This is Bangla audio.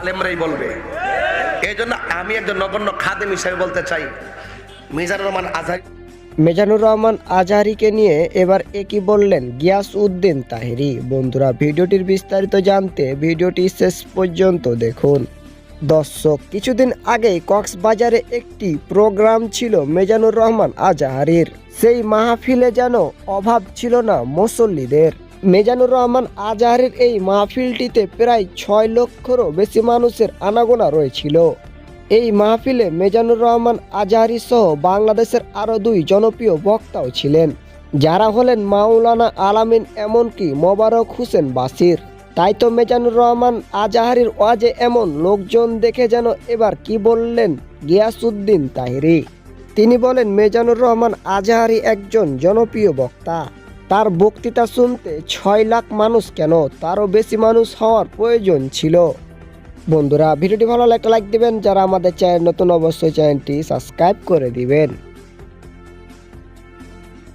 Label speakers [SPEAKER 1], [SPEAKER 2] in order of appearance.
[SPEAKER 1] আলেমরাই বলবে। এই জন্য আমি একজন নগণ্য খাদেম হিসেবে বলতে চাই, মিজানুর রহমান আজহারি
[SPEAKER 2] মেজানুর রহমান আজহারিকে নিয়ে এবার একই বললেন গিয়াস উদ্দিন তাহেরি। বন্ধুরা, ভিডিওটির বিস্তারিত জানতে ভিডিওটি শেষ পর্যন্ত দেখুন। দর্শক, কিছুদিন আগেই কক্সবাজারে একটি প্রোগ্রাম ছিল মেজানুর রহমান আজহারির। সেই মাহফিলে যেন অভাব ছিল না মুসল্লিদের। মেজানুর রহমান আজহারির এই মাহফিলটিতে প্রায় ছয় লক্ষরও বেশি মানুষের আনাগোনা রয়েছিল। এই মাহফিলে মেজানুর রহমান আজহারি সহ বাংলাদেশের আরও দুই জনপ্রিয় বক্তাও ছিলেন, যারা হলেন মাওলানা আলামিন এমনকি মোবারক হোসেন বাসির তাই তো মেজানুর রহমান আজাহারির ওয়াজে এমন লোকজন দেখে যেন এবার কি বললেন গিয়াসুদ্দিন তাহিরি। তিনি বলেন, মেজানুর রহমান আজাহারি একজন জনপ্রিয় বক্তা। তার বক্তৃতা শুনতে ছয় লাখ মানুষ কেন? তারও বেশি মানুষ হওয়ার প্রয়োজন ছিল। বন্ধুরা, ভিডিওটি ভালো লাগলে লাইক দিবেন। যারা আমাদের চ্যানেল নতুন, অবশ্যই চ্যানেলটি সাবস্ক্রাইব করে দিবেন।